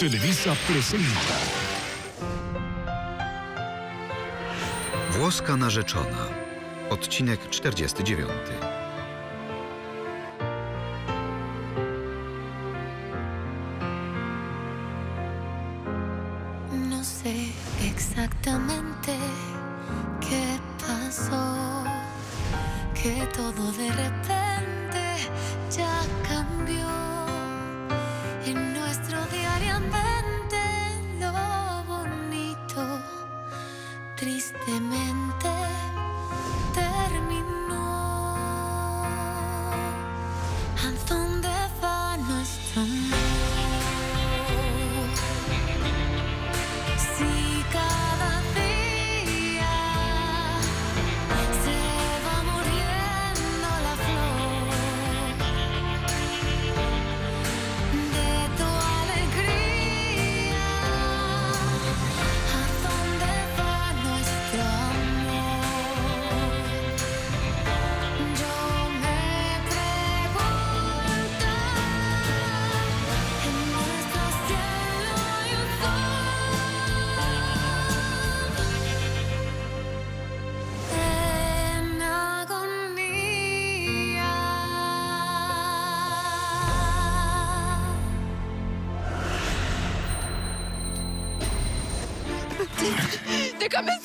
Televisa presenta Włoska narzeczona. Odcinek 49.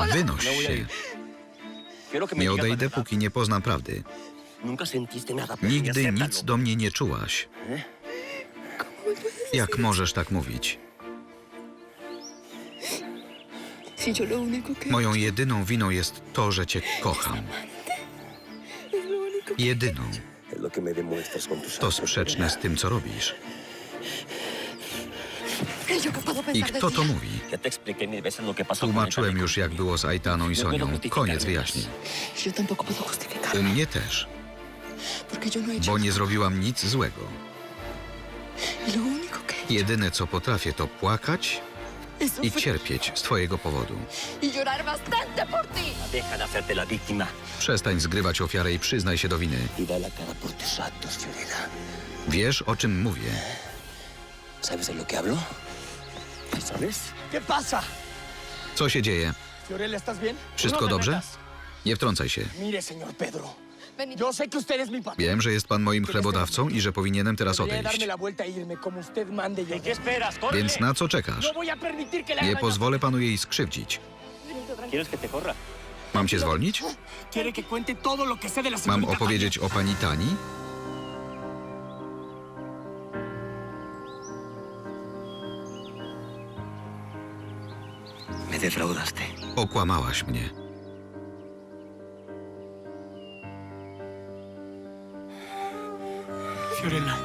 sola. Wynoś No się. Nie odejdę, póki nie poznam prawdy. Nigdy nic do mnie nie czułaś. Jak możesz tak mówić? Moją jedyną winą jest to, że cię kocham. Jedyną. To sprzeczne z tym, co robisz. I kto to mówi? Tłumaczyłem już, jak było z Aitaną i Sonią. Koniec wyjaśnień. U mnie też, no bo nie zrobiłam nic złego. Y Jedyne, co potrafię, to płakać i cierpieć z twojego powodu. y Przestań zgrywać ofiarę i przyznaj się do winy. Wiesz, o czym mówię. ¿Sabes de lo que hablo? ¿Sabes? ¿Qué pasa? Co się dzieje? Fiorella, ¿estás bien? Wszystko No dobrze? Nie wtrącaj się. Mire, señor Pedro. Benito. Yo sé que usted es mi papá. Wiem, że jest pan moim chlebodawcą i że powinienem teraz Debería darme odejść. la vuelta e irme como usted mande. Yo. ¿Qué esperas? ¡Corre! Więc na co czekasz? No voy a permitir que le Nie hagan pozwolę panu jej skrzywdzić. ¿Quieres que te corra? Mam cię zwolnić? Quiere que cuente todo lo que sé de la Mam señorita opowiedzieć o pani Tani? Defraudaste. Okłamałaś mnie. Fiorella.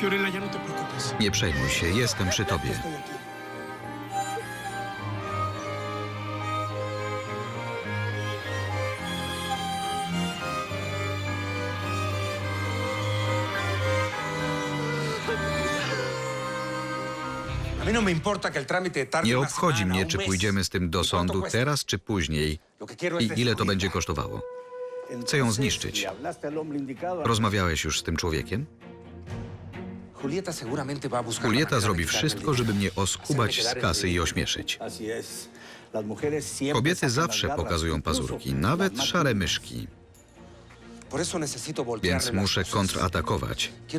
Fiorella, ya no te preocupes. Nie przejmuj się, jestem przy tobie. Nie obchodzi mnie, czy pójdziemy z tym do ¿Y cuánto sądu teraz czy później. I ile to będzie kosztowało. Chcę ją zniszczyć. Rozmawiałeś już z tym człowiekiem? Julieta zrobi wszystko, żeby mnie oskubać z kasy i ośmieszyć. Kobiety zawsze pokazują pazurki, nawet szare myszki, więc muszę kontratakować i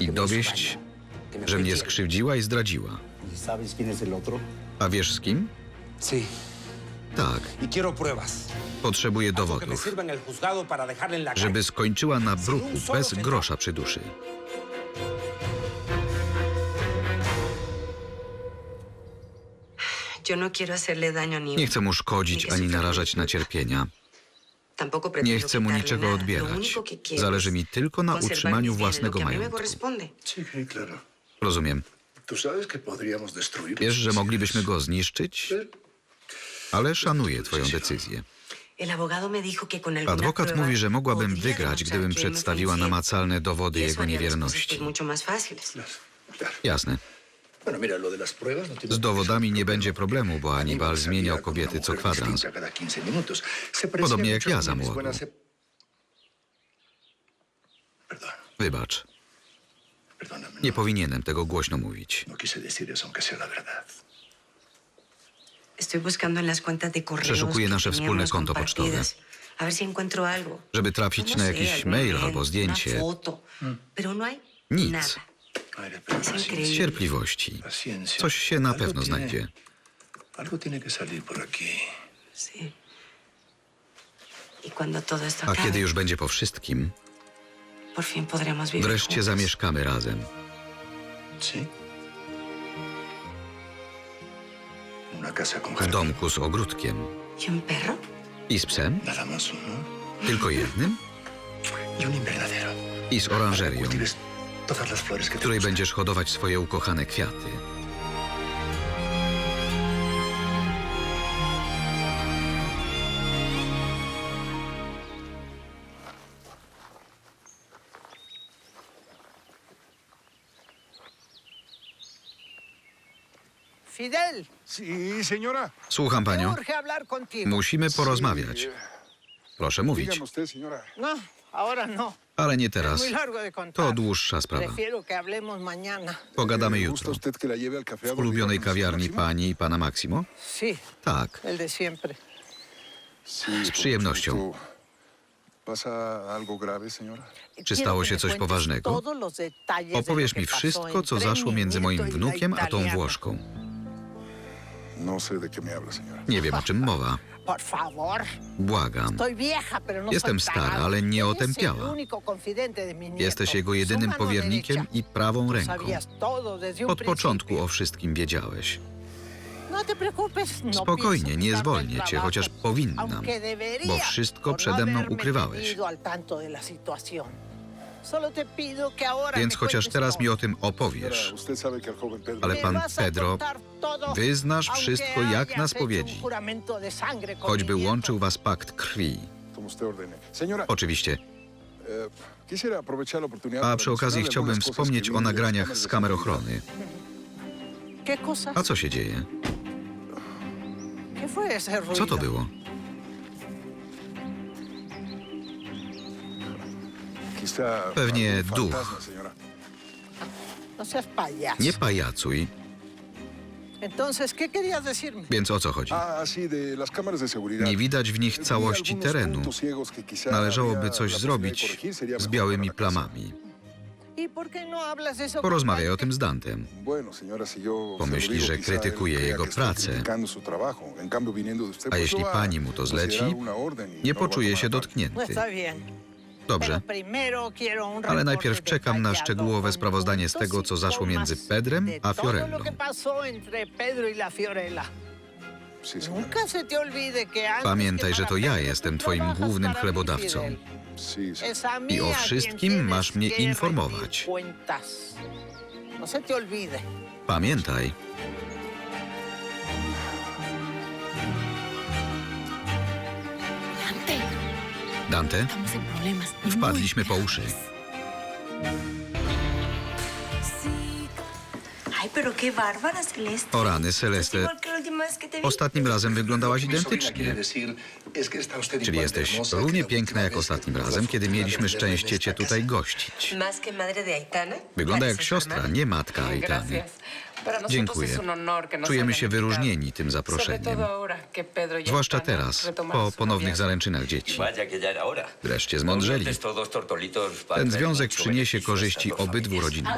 hizo dowieść, daño, que me że fue mnie infiel. skrzywdziła i zdradziła. A wiesz z kim? Sí, Tak, y quiero pruebas. que me dowodów, sirva en el juzgado para dejarle en la żeby calle. skończyła na bruku bez grosza przy duszy. Yo no quiero hacerle daño ni Nie chcę mu szkodzić ani narażać na cierpienia. Tampoco pretendo Nie chcę mu quitarle niczego nada. Lo odbierać. único que quiero Zależy es mi tylko na conservar utrzymaniu mis bienes, własnego lo que a mí me majątku. corresponde. Sí, claro. Rozumiem. Wiesz, że moglibyśmy go zniszczyć, ale szanuję twoją decyzję. Adwokat mówi, że mogłabym wygrać, gdybym fue przedstawiła namacalne dowody Y jego niewierności. Jasne. No Z dowodami nie będzie problemu, bo Anibal zmieniał kobiety co kwadrans. distinta cada 15 minutos. Se parecía Podobnie jak ja za młodu. Wybacz. Nie no, powinienem tego głośno mówić. no quise decir eso, aunque sea la verdad. Estoy buscando en las cuentas de correos Przeszukuję que nasze wspólne konto pocztowe. compartidas. A ver si encuentro algo. Żeby trafić No na sé, jakiś algún mail albo zdjęcie. Una foto. Pero no hay Nic. nada. Madre, pero Es paciencia, increíble. Cierpliwości. paciencia. Coś się na Algo pewno tiene- znajdzie. Algo tiene que salir por aquí. Sí. Y cuando todo esto A acabe, kiedy już będzie po wszystkim, wreszcie zamieszkamy razem. W domku z ogródkiem. I z psem? Tylko jednym? Y. I z oranżerią, w której będziesz hodować swoje ukochane kwiaty. Słucham panią. Musimy porozmawiać. Proszę mówić. No, no. Ale nie teraz. To dłuższa sprawa. Pogadamy ¿Le gusta jutro. W ulubionej kawiarni pani i pana Maksimo? Sí, Tak. Z przyjemnością. Czy stało się coś poważnego? Opowiesz mi wszystko, co zaszło między moim wnukiem a tą Włoszką. No sé de qué me habla, señora. Nie wiem, o czym mowa. Por favor. Błagam. Estoy vieja, pero no Jestem soy stara, tarada. ale nie Eres otępiała. el único confidente de mi nieto. Jesteś jego jedynym mano powiernikiem derecha. i prawą ręką. sabías todo desde un Od początku o wszystkim wiedziałeś. No te preocupes, no Spokojnie, nie zwolnię el cię, trabajo, chociaż powinnam, aunque debería, bo wszystko por no przede mną haberme ukrywałeś. tenido al tanto de la situación. Więc chociaż teraz mi o tym opowiesz. Ale pan Pedro, wyznasz wszystko jak na spowiedzi. Choćby łączył was pakt krwi. Oczywiście. eh, A przy okazji chciałbym wspomnieć o nagraniach z kamer ochrony. A co się dzieje? Co to było? Pewnie duch. No. Nie pajacuj, więc o co chodzi? Nie widać w nich całości terenu. Należałoby coś zrobić z białymi plamami. ¿Y no Porozmawiaj o tym z Dantem. Pomyśli, że krytykuje jego pracę. A jeśli pani mu to zleci, y nie no poczuje się dotknięty. Dobrze, ale najpierw czekam na szczegółowe sprawozdanie z tego, co zaszło między Pedrem a Fiorellą. y Pamiętaj, że to ja jestem twoim głównym chlebodawcą. I o wszystkim masz mnie informować. No. Pamiętaj, Dante, wpadliśmy po uszy. O rany, Celeste, ostatnim razem wyglądałaś identycznie. Czyli jesteś równie piękna jak ostatnim razem, kiedy mieliśmy szczęście cię tutaj gościć. Wygląda jak siostra, nie matka Aitany. Dziękuję. Czujemy się wyróżnieni tym zaproszeniem. Zwłaszcza teraz, po ponownych zaręczynach dzieci. Wreszcie zmądrzeli. Ten związek przyniesie korzyści obydwu rodzinom.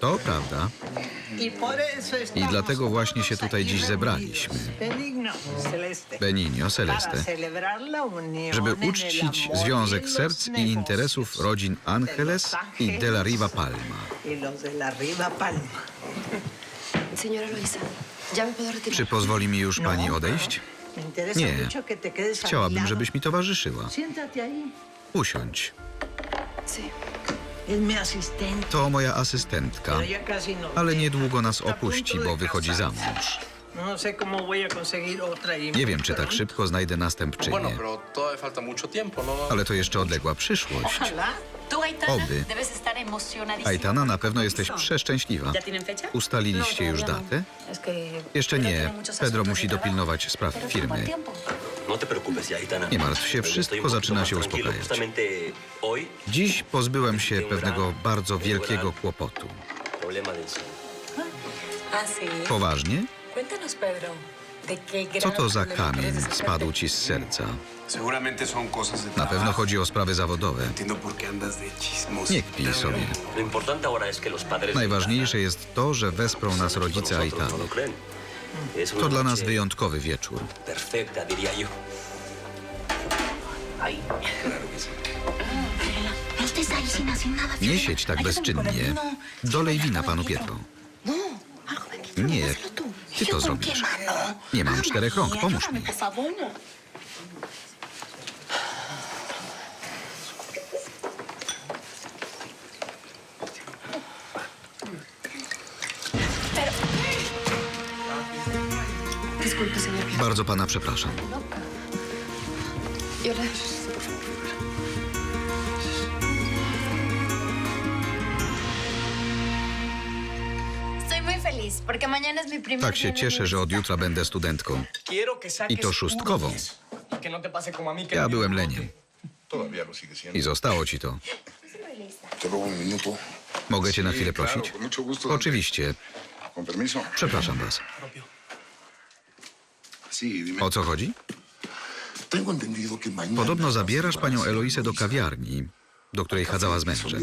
To prawda. Y I dlatego właśnie się tutaj dziś zebraliśmy. Benigno, Celeste. Żeby uczcić związek y los serc i interesów rodzin Angeles i de la Riva Palma. Los de la Riva Palma. Señora Luisa, ya me puedo retirar. Czy pozwoli mi już pani odejść? Nie. Chciałabym, żebyś mi towarzyszyła. Usiądź. Sí. To moja asystentka, no ale niedługo nas opuści, bo wychodzi za mąż. No y Nie wiem, czy tak szybko znajdę następczynię, pero todavía falta mucho tiempo, ¿no? ale to jeszcze odległa przyszłość. Oby. Aitana, na pewno jesteś przeszczęśliwa. Ustaliliście już datę? Jeszcze nie. Pedro musi dopilnować spraw firmy. No. Nie martw się, wszystko zaczyna się uspokajać. Dziś pozbyłem się pewnego bardzo wielkiego kłopotu. Poważnie? Cuéntanos, Pedro. ¿De qué Co to za kamień spadł ci z serca? Na pewno chodzi o sprawy zawodowe. Nie kpij sobie. Najważniejsze jest to, że wesprą nas Aitana rodzice Aitany. ¿no To dla nas wyjątkowy wieczór. Yo. No. Nie siedź tak bezczynnie. Dolej wina panu Pietro. Nie, ty to zrobisz. Nie mam czterech rąk, pomóż mi. Bardzo pana przepraszam. Feliz porque mañana es mi primer Tak się cieszę, że od jutra będę studentką. I to szóstkową. puro 10. Que no Ja byłem leniem. I zostało ci to. Mogę cię na chwilę prosić? Oczywiście. Przepraszam was. O co chodzi? Podobno zabierasz panią Eloisę do kawiarni, do której chadzała z mężem.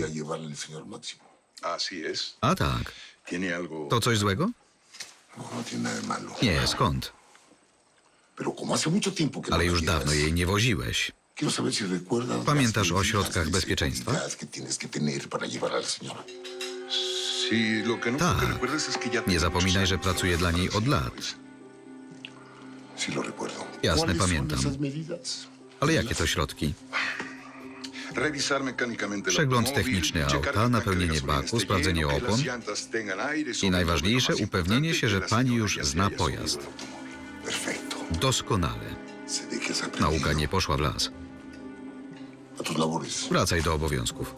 A tak. To coś złego? No. Nie, skąd? No Ale już dawno jej nie woziłeś. Pamiętasz o środkach bezpieczeństwa? no Tak. Nie zapominaj, że pracuję dla niej od lat. Jasne, ¿Cuáles son pamiętam. Ale jakie to środki? Przegląd techniczny auta, napełnienie baku, sprawdzenie opon I najważniejsze, upewnienie się, że pani już ya zna pojazd. Doskonale. Nauka nie poszła w las. Wracaj do obowiązków.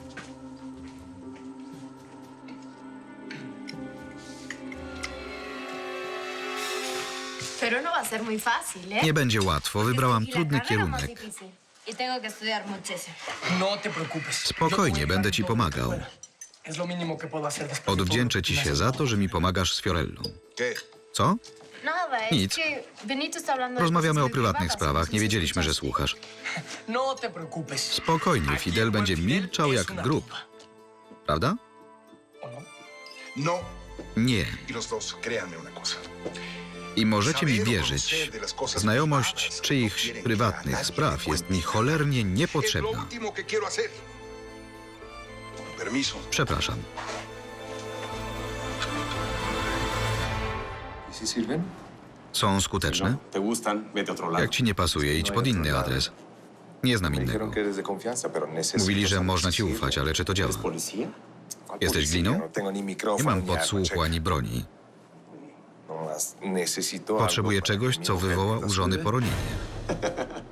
No ¿eh? Nie będzie łatwo. Wybrałam Y trudny kierunek. Y tengo que estudiar muchísimo. No te preocupes. Spokojnie, będę ci pomagał. pueda. Es lo mínimo que puedo hacer después de todo lo Odwdzięczę que ci me się has za to, że mi pomagasz z Fiorellą. ¿Qué? Co? Nada, es Nic. que Benito está hablando de Rozmawiamy cosas o muy prywatnych privadas, sprawach. no Nie wiedzieliśmy, że słuchasz. No te preocupes. Spokojnie, Fidel będzie milczał jak grób. Prawda? ¿o no? No. Nie. I możecie mi wierzyć. Znajomość czyichś no prywatnych spraw jest mi cholernie niepotrzebna. Przepraszam. ¿Y? Są skuteczne? Lado. Jak ci nie pasuje, idź pod inny adres. Nie znam innego. Mówili, że można ci ufać, ale czy to działa? ¿Eres policía? ¿Cuál Jesteś gliną? Nie mam podsłuchu ani broni. No Potrzebuję czegoś, co wywoła u żony poronienie.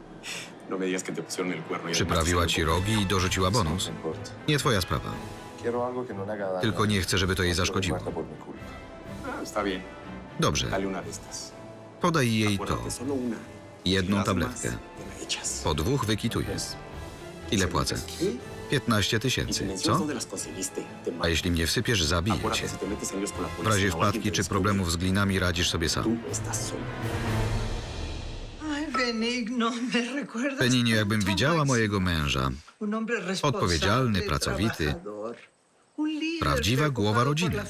No y Przyprawiła ci rogi i dorzuciła bonus. No importa. Nie twoja sprawa. Tylko nie chcę, żeby to jej zaszkodziło. Ah. Dobrze, podaj jej to. Jedną tabletkę. Po dwóch wykituję. Ile płacę? ¿Qué? 15 Y si tysięcy. Co? A jeśli mnie wsypiesz, zabiję cię. W razie wpadki czy problemów z glinami radzisz sobie sam. Peninie, jakbym widziała mojego męża. Odpowiedzialny, pracowity. Prawdziwa głowa rodziny.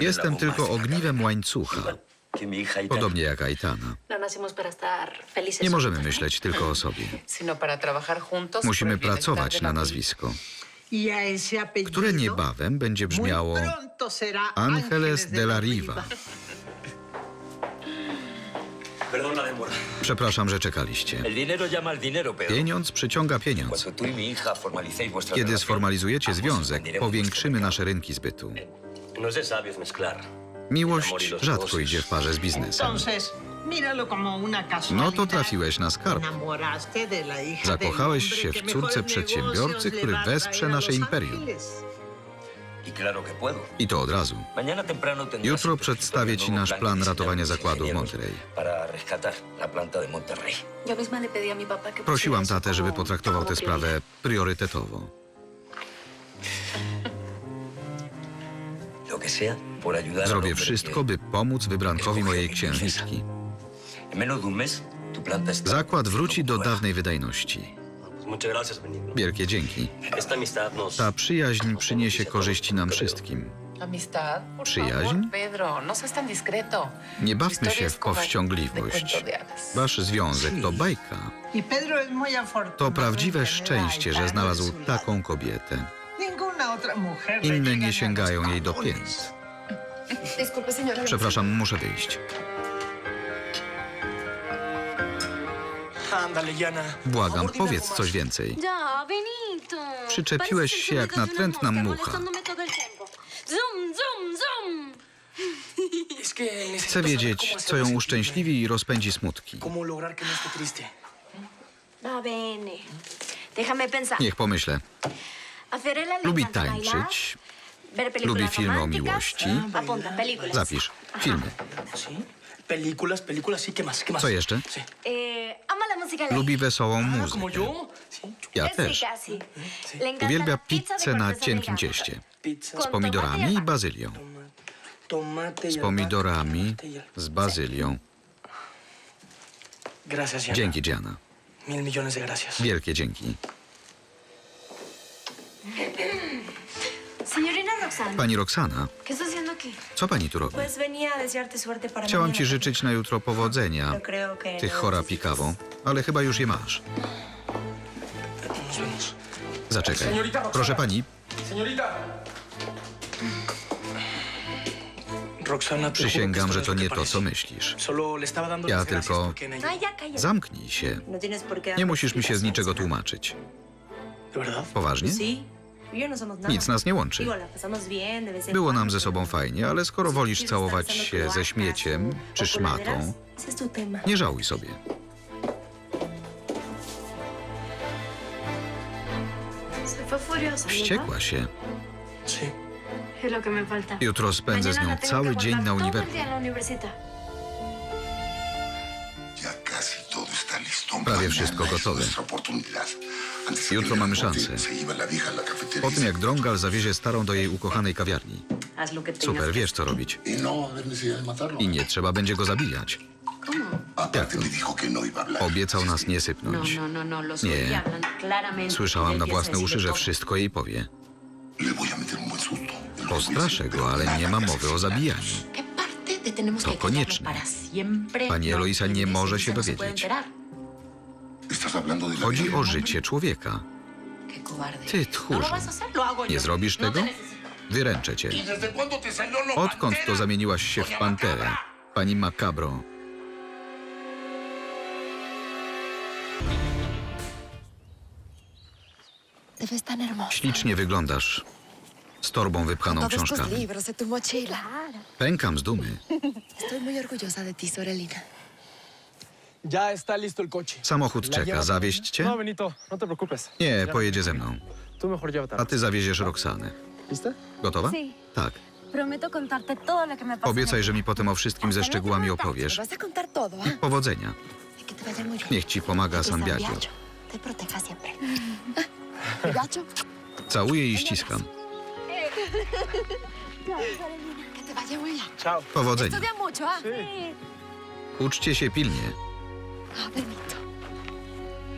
Jestem tylko ogniwem łańcucha, podobnie jak Aitana. No. Nie możemy ¿no? myśleć tylko o sobie. Musimy pracować na nazwisko, Y które niebawem będzie brzmiało Ángeles de la Riva. Przepraszam, że czekaliście. Pieniądz przyciąga pieniądz. Y Kiedy sformalizujecie związek, powiększymy nasze rynki zbytu. Miłość rzadko idzie w parze z biznesem. No to trafiłeś na skarb. Zakochałeś się w córce przedsiębiorcy, który wesprze nasze imperium. Y. I to od razu. Jutro przedstawię ci nasz plan ratowania zakładu w Monterrey. Prosiłam tatę, żeby potraktował tę sprawę priorytetowo. Zrobię wszystko, by pomóc wybrankowi mojej księżniczki. Zakład wróci do dawnej wydajności. Wielkie dzięki. Ta przyjaźń przyniesie korzyści nam wszystkim. Przyjaźń? no. Nie bawmy się w powściągliwość. Wasz związek to bajka. Y. To prawdziwe szczęście, że znalazł taką kobietę. Inne nie sięgają jej do pięt. Przepraszam, muszę wyjść. Błagam, powiedz coś więcej. Przyczepiłeś się jak natrętna mucha. Chcę wiedzieć, co ją uszczęśliwi i rozpędzi smutki. no. Niech pomyślę. Lubi tańczyć, lubi filmy o miłości. Zapisz. Filmy. ¿Sí? Películas, películas, sí, ¿qué más? ¿Qué más? Co jeszcze? Eh. Lubi wesołą Ah, muzykę. Ja też. Uwielbia pizzę na cienkim cieście. Z pomidorami i bazylią. Tomate y Z pomidorami, y z bazylią. Dzięki, Diana. Wielkie dzięki. Señorina Roxana, Pani Roxana, ¿qué está haciendo aquí? co pani tu robi? Pues venía a desearte suerte para Chciałam mañana. ci życzyć na jutro powodzenia. Yo creo que Ty no chora pikawą, ale chyba już je masz. Zaczekaj. Proszę pani, Señorita. Roxana, te juro que przysięgam, że no to nie to, co myślisz. Solo le estaba dando Ja las gracias tylko- porque en ella-. Zamknij się. No tienes por qué Nie musisz mi się z niczego tłumaczyć. Poważnie? No. Nic nas nie łączy. Było nam ze sobą fajnie, ale skoro wolisz całować się ze śmieciem czy szmatą, nie żałuj sobie. ¿verdad? Wściekła się. Jutro spędzę z nią cały dzień na uniwersytecie. Prawie wszystko gotowe. Jutro mamy szansę. Po tym jak Drągal zawiezie starą do jej ukochanej kawiarni. Super, wiesz co robić. Y no. I nie trzeba będzie go zabijać. Dijo que no. Obiecał nas nie sypnąć. no, no, no, Nie. Słyszałam na własne uszy, że wszystko jej powie. Postraszę go, ale nie ma mowy o zabijaniu. ¿Qué parte de tenemos To konieczne. Pani Eloisa nie entiendes? może się dowiedzieć. Chodzi o życie człowieka. Ty, No tchórzu. yo. Nie zrobisz No te tego? Wyręczę cię. ¿Y Odkąd to zamieniłaś się w panterę? Pani Macabro. Ślicznie wyglądasz. Z torbą wypchaną książkami. Pękam z dumy. Estoy muy orgullosa de ti, Sorelina. Ya está listo el coche. Samochód ¿La czeka. Zawieźć cię? No, Benito, no te preocupes. Nie, pojedzie ze mną. Tú mejor. A ty zawieziesz Roxanę. ¿Lista? Gotowa? Sí. Tak. Prometo contarte todo lo que me pasa. Obiecaj, że mi potem o wszystkim ze szczegółami opowiesz. vas a contar todo, ¿ah? Powodzenia. Y que te vaya muy bien. Niech ci pomaga Que San Biagio. Biagio te proteja siempre. ¿Ah? Biagio, Całuję i ściskam. que te vaya muy bien. Chao. Powodzenia. Estudia mucho, ¿ah? Uczcie się pilnie. Benito.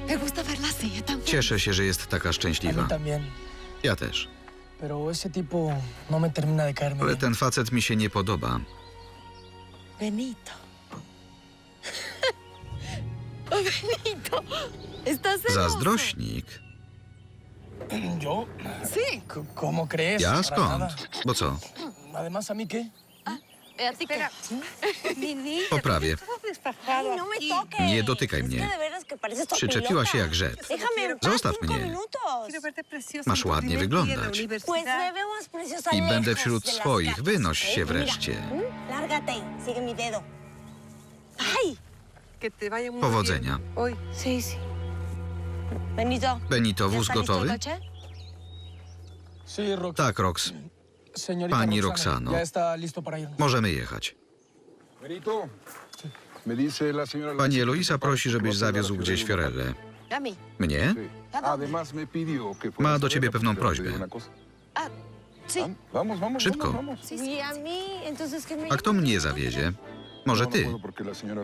Me gusta verla así, tan feliz. Cieszę się, że jest taka A mí szczęśliwa. también. Ja też. Pero ese tipo no me termina de caerme Ale bien. ten facet mi się nie podoba. Benito. Oh, Benito. Estás celoso. Zazdrośnik. ¿Yo? Sí. C- ¿Cómo crees? Ja Para nada. skąd? Bo co? Además, ¿a mí qué? Poprawię. No. Nie dotykaj mnie. Przyczepiła się jak rzep. Zostaw mnie. Masz ładnie wyglądać. I będę wśród swoich. Wynoś się wreszcie. ¿Mm? Muy Powodzenia. Benito. Benito, ¿ya wóz gotowy? Tak, Rox. Pani Roxana, Roxano. Możemy jechać. Pani Eloisa prosi, żebyś zawiózł gdzieś mí. Mnie? Ma do ciebie pewną prośbę. Szybko. vamos, vamos. Y a mí, entonces, ¿qué me A kto mnie zawiezie? Może No, no ty?